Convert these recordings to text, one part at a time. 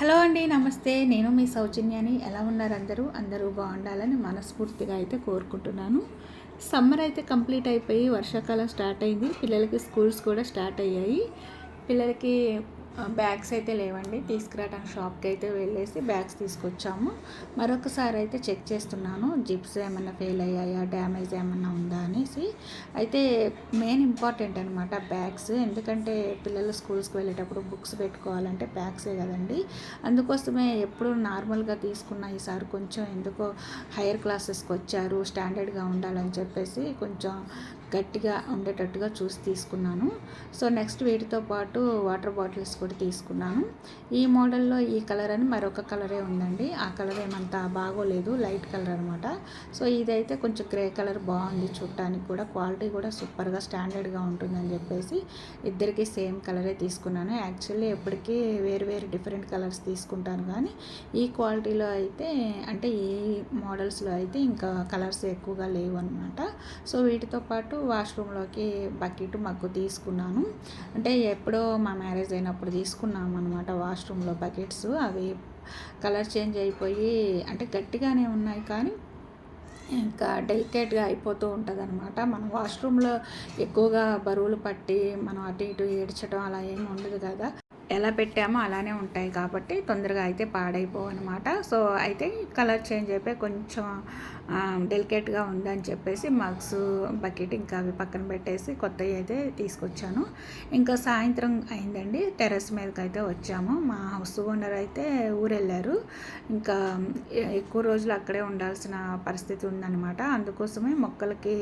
Hello అండి నమస్తే. నేను మీ సౌజన్యాని. ఎలా ఉన్నారు అందరూ? అందరూ బాగుండాలని మనస్ఫూర్తిగా అయితే కోరుకుంటున్నాను. సమ్మర్ అయితే కంప్లీట్ అయిపోయి వర్షాకాలం స్టార్ట్ అయింది. పిల్లలకి స్కూల్స్ కూడా స్టార్ట్ అయ్యాయి. పిల్లలకి బ్యాగ్స్ అయితే లేవండి. తీసుకురావడానికి షాప్కి అయితే వెళ్ళేసి బ్యాగ్స్ తీసుకొచ్చాము. మరొకసారి అయితే చెక్ చేస్తున్నాను. జిప్స్ ఏమైనా ఫెయిల్ అయ్యాయా? డ్యామేజ్ ఏమైనా ఉందా అనేసి. అయితే మెయిన్ ఇంపార్టెంట్ అనమాట బ్యాగ్స్. ఎందుకంటే పిల్లలు స్కూల్స్కి వెళ్ళేటప్పుడు బుక్స్ పెట్టుకోవాలంటే బ్యాగ్సే కదండి. అందుకోసమే ఎప్పుడు నార్మల్గా తీసుకున్న ఈసారి కొంచెం ఎందుకో హైయర్ క్లాసెస్కి వచ్చారు స్టాండర్డ్గా ఉండాలని చెప్పేసి కొంచెం గట్టిగా ఉండేటట్టుగా చూసి తీసుకున్నాను. సో నెక్స్ట్ వీటితో పాటు వాటర్ బాటిల్స్ కూడా తీసుకున్నాను. ఈ మోడల్లో ఈ కలర్ అని మరొక కలరే ఉందండి. ఆ కలర్ ఏమంత బాగోలేదు. లైట్ కలర్ అనమాట సో ఇదైతే కొంచెం గ్రే కలర్ బాగుంది చూడటానికి కూడా. క్వాలిటీ కూడా సూపర్గా స్టాండర్డ్గా ఉంటుందని చెప్పేసి ఇద్దరికి సేమ్ కలరే తీసుకున్నాను. యాక్చువల్లీ ఎప్పటికీ వేరు వేరు డిఫరెంట్ కలర్స్ తీసుకుంటాను కానీ ఈ క్వాలిటీలో అయితే అంటే ఈ మోడల్స్లో అయితే ఇంకా కలర్స్ ఎక్కువగా లేవు అనమాట సో వీటితో పాటు వాష్రూమ్లోకి బకెట్ మగ్గు తీసుకున్నాను. అంటే ఎప్పుడో మా మ్యారేజ్ అయినప్పుడు తీసుకున్నాం అనమాట వాష్రూమ్లో బకెట్స్. అవి కలర్ చేంజ్ అయిపోయి అంటే గట్టిగానే ఉన్నాయి కానీ ఇంకా డెలికేట్గా అయిపోతూ ఉంటుంది అనమాట మనం వాష్రూమ్లో ఎక్కువగా బరువులు పట్టి మనం అటు ఇటు ఏడ్చడం అలా ఏమి ఉండదు కదా. ఎలా పెట్టామో అలానే ఉంటాయి కాబట్టి తొందరగా అయితే పాడైపోవు అనమాట సో అయితే కలర్ చేంజ్ అయిపోయి కొంచెం డెలికేట్గా ఉందని చెప్పేసి మగ్స్ బకెట్ ఇంకా అవి పక్కన పెట్టేసి కొత్తవి అయితే తీసుకొచ్చాను. ఇంకా సాయంత్రం అయిందండి. టెర్రస్ మీదకి అయితే వచ్చాము. మా హౌస్ ఓనర్ అయితే ఊరెళ్ళారు. ఇంకా ఎక్కువ రోజులు అక్కడే ఉండాల్సిన పరిస్థితి ఉందన్నమాట. అందుకోసమే మొక్కలకి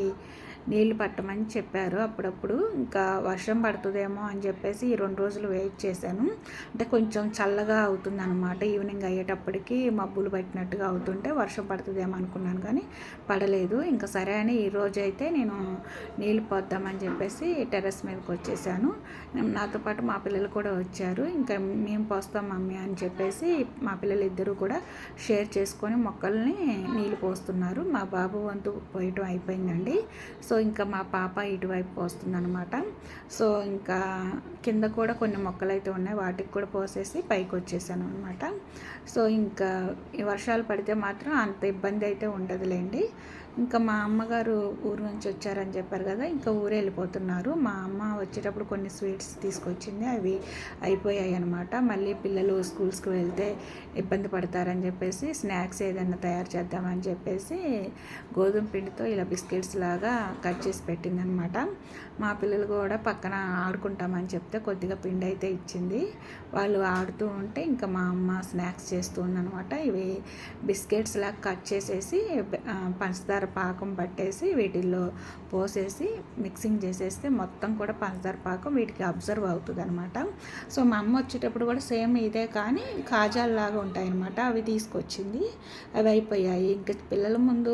నీళ్ళు పట్టమని చెప్పారు. అప్పుడప్పుడు ఇంకా వర్షం పడుతుందేమో అని చెప్పేసి ఈ రెండు రోజులు వెయిట్ చేశాను. అంటే కొంచెం చల్లగా అవుతుంది అనమాట ఈవినింగ్ అయ్యేటప్పటికి మబ్బులు పట్టినట్టుగా అవుతుంటే వర్షం పడుతుందేమో అనుకున్నాను కానీ పడలేదు. ఇంకా సరే అని ఈరోజు అయితే నేను నీళ్ళు పోద్దామని చెప్పేసి టెర్రస్ మీదకి వచ్చేసాను. నాతో పాటు మా పిల్లలు కూడా వచ్చారు. ఇంకా మేము పోస్తాం మమ్మీ అని చెప్పేసి మా పిల్లలు ఇద్దరు కూడా షేర్ చేసుకొని మొక్కల్ని నీళ్ళు పోస్తున్నారు. మా బాబు వంతు పోయటం అయిపోయిందండి. సో ఇంకా మా పాప ఇటువైపు పోస్తుందనమాట సో ఇంకా కింద కూడా కొన్ని మొక్కలు అయితే ఉన్నాయి. వాటికి కూడా పోసేసి పైకి వచ్చేసాను అనమాట సో ఇంకా వర్షాలు పడితే మాత్రం అంత ఇబ్బంది అయితే ఉండదులేండి. ఇంకా మా అమ్మగారు ఊరు నుంచి వచ్చారని చెప్పారు కదా ఇంకా ఊరు వెళ్ళిపోతున్నారు. మా అమ్మ వచ్చేటప్పుడు కొన్ని స్వీట్స్ తీసుకొచ్చింది అవి అయిపోయాయి అనమాట మళ్ళీ పిల్లలు స్కూల్స్కి వెళ్తే ఇబ్బంది పడతారని చెప్పేసి స్నాక్స్ ఏదైనా తయారు చేద్దామని చెప్పేసి గోధుమ పిండితో ఇలా బిస్కెట్స్ లాగా కట్ చేసి పెట్టింది అనమాట మా పిల్లలు కూడా పక్కన ఆడుకుంటామని చెప్తే కొద్దిగా పిండి అయితే ఇచ్చింది. వాళ్ళు ఆడుతూ ఉంటే ఇంకా మా అమ్మ స్నాక్స్ చేస్తూ ఉందనమాట ఇవి బిస్కెట్స్ లాగా కట్ చేసేసి పంచదార పాకం పట్టేసి వీటిల్లో పోసేసి మిక్సింగ్ చేసేస్తే మొత్తం కూడా పంచదార పాకం వీటికి అబ్జర్వ్ అవుతుంది అనమాట సో మా అమ్మ వచ్చేటప్పుడు కూడా సేమ్ ఇదే కానీ కాజాల్లాగా ఉంటాయి అనమాట అవి తీసుకొచ్చింది. అవి అయిపోయాయి. ఇంకా పిల్లల ముందు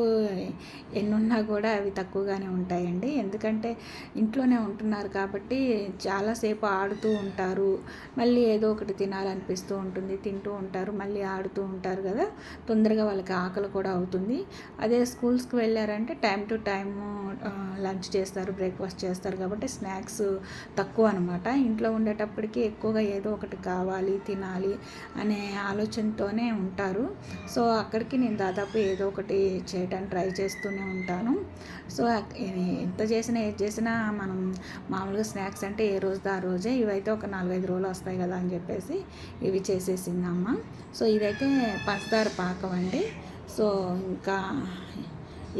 ఎన్నున్నా కూడా అవి తక్కువగానే ఉంటాయండి. ఎందుకంటే ఇంట్లోనే ఉంటున్నారు కాబట్టి చాలాసేపు ఆడుతూ ఉంటారు. మళ్ళీ ఏదో ఒకటి తినాలనిపిస్తూ ఉంటుంది. తింటూ ఉంటారు. మళ్ళీ ఆడుతూ ఉంటారు కదా. తొందరగా వాళ్ళకి ఆకలి కూడా అవుతుంది. అదే స్కూల్స్కి వెళ్ళారంటే టైం టు టైము లంచ్ చేస్తారు బ్రేక్ఫాస్ట్ చేస్తారు కాబట్టి స్నాక్స్ తక్కువ అనమాట ఇంట్లో ఉండేటప్పటికి ఎక్కువగా ఏదో ఒకటి కావాలి తినాలి అనే ఆలోచనతోనే ఉంటారు. సో అక్కడికి నేను దాదాపు ఏదో ఒకటి చేయడానికి ట్రై చేస్తూనే ఉంటాను. సో ఎంత చేసినా ఏది చేసినా మనం మామూలుగా స్నాక్స్ అంటే ఏ రోజు ఆ రోజే ఇవైతే ఒక నాలుగైదు రోజులు వస్తాయి కదా అని చెప్పేసి ఇవి చేసేసింది అమ్మ. సో ఇదైతే పంచదార పాకం అండి. సో ఇంకా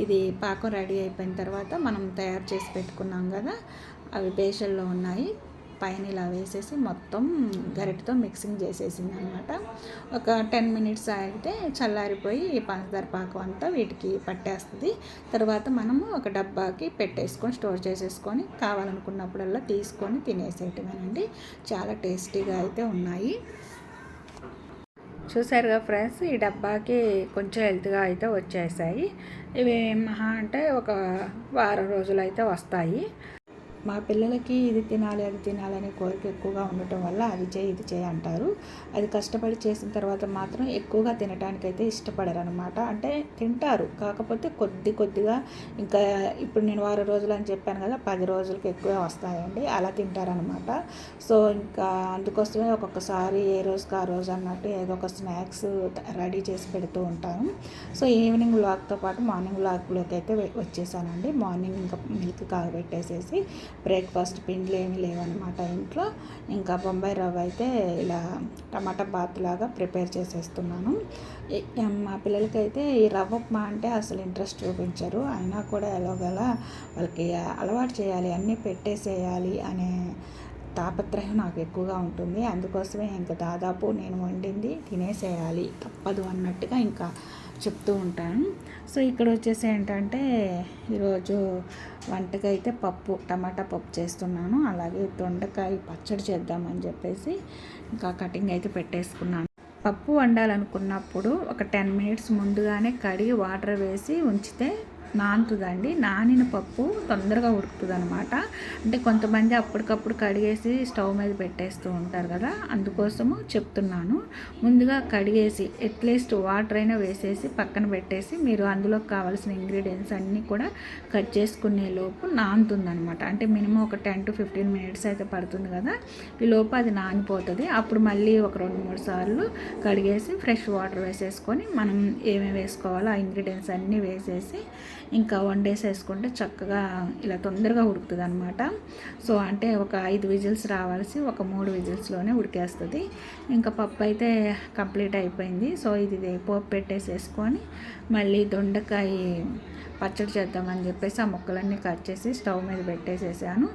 ఇది పాకం రెడీ అయిపోయిన తర్వాత మనం తయారు చేసి పెట్టుకున్నాం కదా అవి బేషల్లో ఉన్నాయి. పైన ఇలా వేసేసి మొత్తం గరిటతో మిక్సింగ్ చేసేసింది అనమాట ఒక టెన్ మినిట్స్ అయితే చల్లారిపోయి ఈ పంచదార పాకం అంతా వీటికి పట్టేస్తుంది. తర్వాత మనము ఒక డబ్బాకి పెట్టేసుకొని స్టోర్ చేసేసుకొని కావాలనుకున్నప్పుడల్లా తీసుకొని తినేసేయటమేనండి. చాలా టేస్టీగా అయితే ఉన్నాయి. చూసారుగా ఫ్రెండ్స్ ఈ డబ్బాకి కొంచెం హెల్త్గా అయితే వచ్చేసాయి. ఇవి మహా అంటే ఒక వారం రోజులు అయితే వస్తాయి. మా పిల్లలకి ఇది తినాలి అది తినాలి అనే కోరిక ఎక్కువగా ఉండటం వల్ల అది చేయి ఇది చేయి అంటారు. అది కష్టపడి చేసిన తర్వాత మాత్రం ఎక్కువగా తినటానికైతే ఇష్టపడరు అనమాట అంటే తింటారు. కాకపోతే కొద్ది కొద్దిగా ఇంకా ఇప్పుడు నేను వారం రోజులు అని చెప్పాను కదా పది రోజులకి ఎక్కువే వస్తాయండి. అలా తింటారనమాట సో ఇంకా అందుకోసమే ఒక్కొక్కసారి ఏ రోజుకి ఆ రోజు అన్నట్టు ఏదో ఒక స్నాక్స్ రెడీ చేసి పెడుతూ ఉంటాను. సో ఈవినింగ్ వ్లాగ్తో పాటు మార్నింగ్ వ్లాగ్లోకి అయితే వచ్చేసానండి. మార్నింగ్ ఇంకా మిల్క్ కాగబెట్టేసేసి బ్రేక్ఫాస్ట్ పిండ్లు ఏమీ లేవన్నమాట ఇంట్లో. ఇంకా బొంబాయి రవ్వ అయితే ఇలా టమాటా బాత్ లాగా ప్రిపేర్ చేసేస్తున్నాను. మా పిల్లలకైతే ఈ రవ్వ ఉప్మా అంటే అసలు ఇంట్రెస్ట్ చూపించరు. అయినా కూడా ఎలాగల వాళ్ళకి అలవాటు చేయాలి అన్నీ పెట్టేసేయాలి అనే తాపత్రయం నాకు ఎక్కువగా ఉంటుంది. అందుకోసమే ఇంకా దాదాపు నేను వండింది తినేసేయాలి తప్పదు అన్నట్టుగా ఇంకా చెప్తూ ఉంటాను. సో ఇక్కడ వచ్చేసి ఏంటంటే ఈరోజు వంటకైతే పప్పు టమాటా పప్పు చేస్తున్నాను. అలాగే దొండకాయ పచ్చడి చేద్దామని చెప్పేసి ఇంకా కటింగ్ అయితే పెట్టేసుకున్నాను. పప్పు వండాలనుకున్నప్పుడు ఒక టెన్ మినిట్స్ ముందుగానే కడిగి వాటర్ వేసి ఉంచితే నానుతుందండి. నానిన పప్పు తొందరగా ఉడుకుతుంది అనమాట అంటే కొంతమంది అప్పటికప్పుడు కడిగేసి స్టవ్ మీద పెట్టేస్తూ ఉంటారు కదా అందుకోసము చెప్తున్నాను. ముందుగా కడిగేసి అట్లీస్ట్ వాటర్ అయినా వేసేసి పక్కన పెట్టేసి మీరు అందులో కావాల్సిన ఇంగ్రీడియంట్స్ అన్నీ కూడా కట్ చేసుకునే లోపు నానుతుందనమాట అంటే మినిమం ఒక టెన్ టు ఫిఫ్టీన్ మినిట్స్ అయితే పడుతుంది కదా ఈ లోపు అది నానిపోతుంది. అప్పుడు మళ్ళీ ఒక రెండు మూడు సార్లు కడిగేసి ఫ్రెష్ వాటర్ వేసేసుకొని మనం ఏమేమి వేసుకోవాలో ఆ ఇంగ్రీడియంట్స్ అన్నీ వేసేసి ఇంకా వన్ డేస్ వేసుకుంటే చక్కగా ఇలా తొందరగా ఉడుకుతుంది అనమాట సో అంటే ఒక ఐదు విజిల్స్ రావాల్సి ఒక మూడు విజిల్స్లోనే ఉడికేస్తుంది. ఇంకా పప్పు అయితే కంప్లీట్ అయిపోయింది. సో ఇది పోపు పెట్టేసేసుకొని మళ్ళీ దొండకాయ పచ్చడి చేద్దామని చెప్పేసి ఆ ముక్కలన్నీ కట్ చేసి స్టవ్ మీద పెట్టేసేసాను.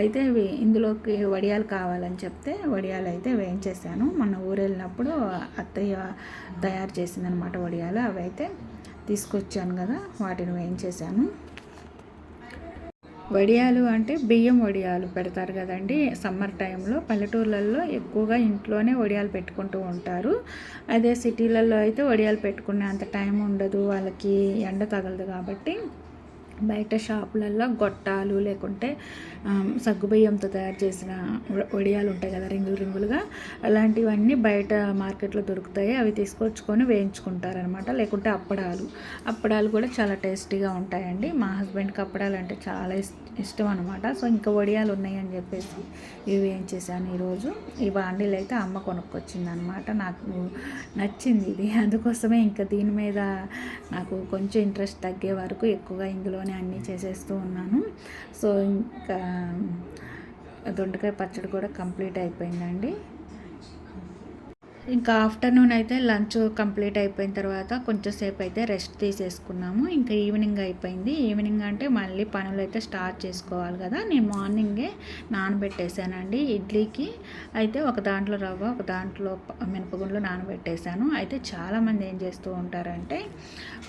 అయితే ఇందులోకి వడియాలు కావాలని చెప్తే వడియాలు అయితే వేయించేసాను. మన ఊరు వెళ్ళినప్పుడు అత్తయ్య తయారు చేసిందనమాట వడియాలు. అవి అయితే తీసుకొచ్చాను కదా వాటిని వేయించేసాను. వడియాలు అంటే బియ్యం వడియాలు పెడతారు కదండి. సమ్మర్ టైంలో పల్లెటూర్లలో ఎక్కువగా ఇంట్లోనే వడియాలు పెట్టుకుంటూ ఉంటారు. అదే సిటీలలో అయితే వడియాలు పెట్టుకునే అంత టైం ఉండదు వాళ్ళకి ఎండ తగలదు కాబట్టి బయట షాపులలో గొట్టాలు లేకుంటే సగ్గుబియ్యంతో తయారు చేసిన వడియాలు ఉంటాయి కదా రింగులు రింగులుగా. అలాంటివన్నీ బయట మార్కెట్లో దొరుకుతాయి. అవి తీసుకొచ్చుకొని వేయించుకుంటారనమాట లేకుంటే అప్పడాలు. అప్పడాలు కూడా చాలా టేస్టీగా ఉంటాయండి. మా హస్బెండ్కి అప్పడాలు అంటే చాలా ఇష్టం అనమాట సో ఇంకా వడియాలు ఉన్నాయని చెప్పేసి ఇవి వేయించేసాను ఈరోజు. ఈ బాండీలు అయితే అమ్మ కొనుక్కొచ్చింది అనమాట నాకు నచ్చింది ఇది. అందుకోసమే ఇంకా దీని మీద నాకు కొంచెం ఇంట్రెస్ట్ తగ్గే వరకు ఎక్కువగా ఇందులో ఇంట్లోనే అన్నీ చేసేస్తూ ఉన్నాను. సో ఇంకా దొండకాయ పచ్చడి కూడా కంప్లీట్ అయిపోయిందండి. ఇంకా ఆఫ్టర్నూన్ అయితే లంచ్ కంప్లీట్ అయిపోయిన తర్వాత కొంచెంసేపు అయితే రెస్ట్ తీసేసుకున్నాము. ఇంకా ఈవినింగ్ అయిపోయింది. ఈవినింగ్ అంటే మళ్ళీ పనులు అయితే స్టార్ట్ చేసుకోవాలి కదా. నేను మార్నింగే నానబెట్టేశానండి ఇడ్లీకి. అయితే ఒక దాంట్లో రవ్వ ఒక దాంట్లో మినపగుండ్లు నానబెట్టేశాను. అయితే చాలామంది ఏం చేస్తూ ఉంటారంటే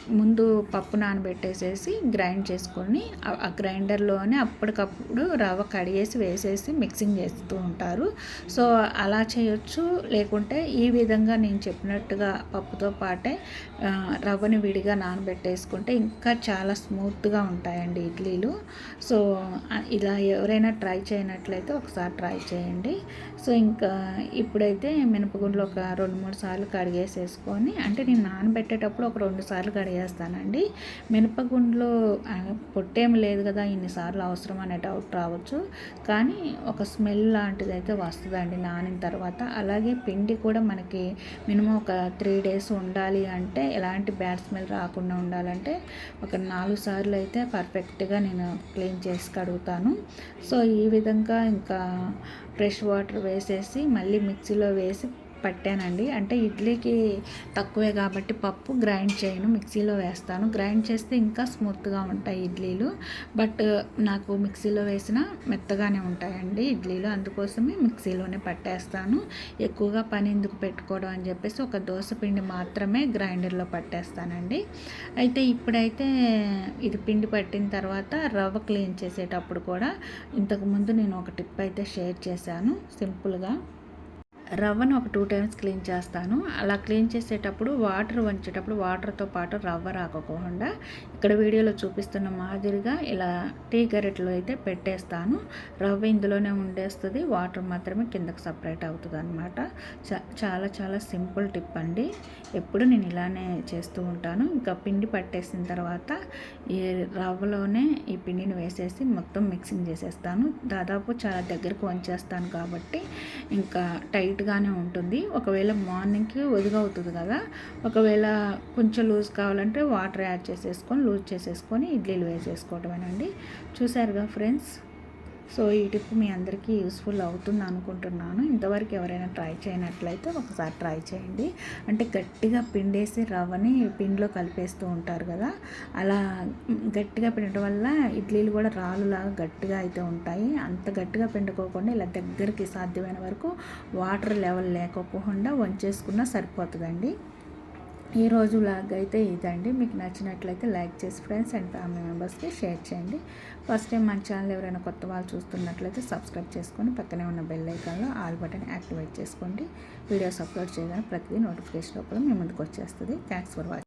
ముందు పప్పు నానబెట్టేసేసి గ్రైండ్ చేసుకొని ఆ గ్రైండర్లోనే అప్పటికప్పుడు రవ్వ కడిగేసి వేసేసి మిక్సింగ్ చేస్తూ ఉంటారు. సో అలా చేయొచ్చు. లేకుంటే ఈ ఈ విధంగా నేను చెప్పినట్టుగా పప్పుతో పాటే రవ్వని విడిగా నానబెట్టేసుకుంటే ఇంకా చాలా స్మూత్గా ఉంటాయండి ఇడ్లీలు. సో ఇలా ఎవరైనా ట్రై చేయనట్లయితే ఒకసారి ట్రై చేయండి. సో ఇంకా ఇప్పుడైతే మినపగుండ్లు ఒక రెండు మూడు సార్లు కడిగేసేసుకొని అంటే నేను నానబెట్టేటప్పుడు ఒక రెండు సార్లు కడిగేస్తానండి. మినపగుండ్లు పొట్టేం లేదు కదా ఇన్నిసార్లు అవసరం అనే డౌట్ రావచ్చు. కానీ ఒక స్మెల్ లాంటిది అయితే వస్తుందండి నానిన తర్వాత. అలాగే పిండి కూడా మన మనకి మినిమం ఒక త్రీ డేస్ ఉండాలి అంటే ఎలాంటి బ్యాడ్ స్మెల్ రాకుండా ఉండాలంటే ఒక నాలుగు సార్లు అయితే పర్ఫెక్ట్గా నేను క్లీన్ చేసి కడుగుతాను. సో ఈ విధంగా ఇంకా ఫ్రెష్ వాటర్ వేసేసి మళ్ళీ మిక్సీలో వేసి పట్టానండి. అంటే ఇడ్లీకి తక్కువే కాబట్టి పప్పు గ్రైండ్ చేయను మిక్సీలో వేస్తాను. గ్రైండ్ చేస్తే ఇంకా స్మూత్గా ఉంటాయి ఇడ్లీలు. బట్ నాకు మిక్సీలో వేసిన మెత్తగానే ఉంటాయండి ఇడ్లీలు. అందుకోసమే మిక్సీలోనే పట్టేస్తాను. ఎక్కువగా పని ఎందుకు పెట్టుకోవడం అని చెప్పేసి ఒక దోశ పిండి మాత్రమే గ్రైండర్లో పట్టేస్తానండి. అయితే ఇప్పుడైతే ఇది పిండి పట్టిన తర్వాత రవ్వ క్లీన్ చేసేటప్పుడు కూడా ఇంతకుముందు నేను ఒక టిప్ అయితే షేర్ చేశాను. సింపుల్గా రవ్వను ఒక టూ టైమ్స్ క్లీన్ చేస్తాను. అలా క్లీన్ చేసేటప్పుడు వాటర్ వంచేటప్పుడు వాటర్తో పాటు రవ్వ రాకపోకుండా ఇక్కడ వీడియోలో చూపిస్తున్న మాదిరిగా ఇలా టీ గరెట్లో అయితే పెట్టేస్తాను. రవ్వ ఇందులోనే ఉండేస్తుంది. వాటర్ మాత్రమే కిందకు సపరేట్ అవుతుంది అనమాట చాలా చాలా సింపుల్ టిప్ అండి. ఎప్పుడు నేను ఇలానే చేస్తూ ఉంటాను. ఇంకా పిండి పట్టేసిన తర్వాత ఈ రవ్వలోనే ఈ పిండిని వేసేసి మొత్తం మిక్సింగ్ చేసేస్తాను. దాదాపు చాలా దగ్గరకు వంచేస్తాను కాబట్టి ఇంకా టైట్ టైట్గానే ఉంటుంది. ఒకవేళ మార్నింగ్కి ఒదిగవుతుంది కదా ఒకవేళ కొంచెం లూజ్ కావాలంటే వాటర్ యాడ్ చేసేసుకొని లూజ్ చేసేసుకొని ఇడ్లీలు వేసేసుకోవటమేనండి. చూసారుగా ఫ్రెండ్స్? సో ఈ టిప్ మీ అందరికీ యూస్ఫుల్ అవుతుంది అనుకుంటున్నాను. ఇంతవరకు ఎవరైనా ట్రై చేయనట్లయితే ఒకసారి ట్రై చేయండి. అంటే గట్టిగా పిండేసి రవ్వని పిండిలో కలిపేస్తూ ఉంటారు కదా అలా గట్టిగా పిండటం వల్ల ఇడ్లీలు కూడా రాళ్ళులాగా గట్టిగా అయితే ఉంటాయి. అంత గట్టిగా పిండుకోకుండా ఇలా దగ్గరికి సాధ్యమైన వరకు వాటర్ లెవెల్ లేకపోకుండా వంచేసుకున్నా సరిపోతుందండి. ఈరోజు లాగ్ అయితే ఇదండి. మీకు నచ్చినట్లయితే లైక్ చేసి ఫ్రెండ్స్ అండ్ ఫ్యామిలీ మెంబర్స్కి షేర్ చేయండి. ఫస్ట్ టైం మన ఛానల్ ఎవరైనా కొత్త వాళ్ళు చూస్తున్నట్లయితే సబ్స్క్రైబ్ చేసుకొని పక్కనే ఉన్న బెల్ ఐకాన్లో ఆల్ బటన్ యాక్టివేట్ చేసుకోండి. వీడియోస్ అప్లోడ్ చేయగానే ప్రతిదీ నోటిఫికేషన్ లోపల మీ ముందుకు వచ్చేస్తుంది థ్యాంక్స్ ఫర్ వాచింగ్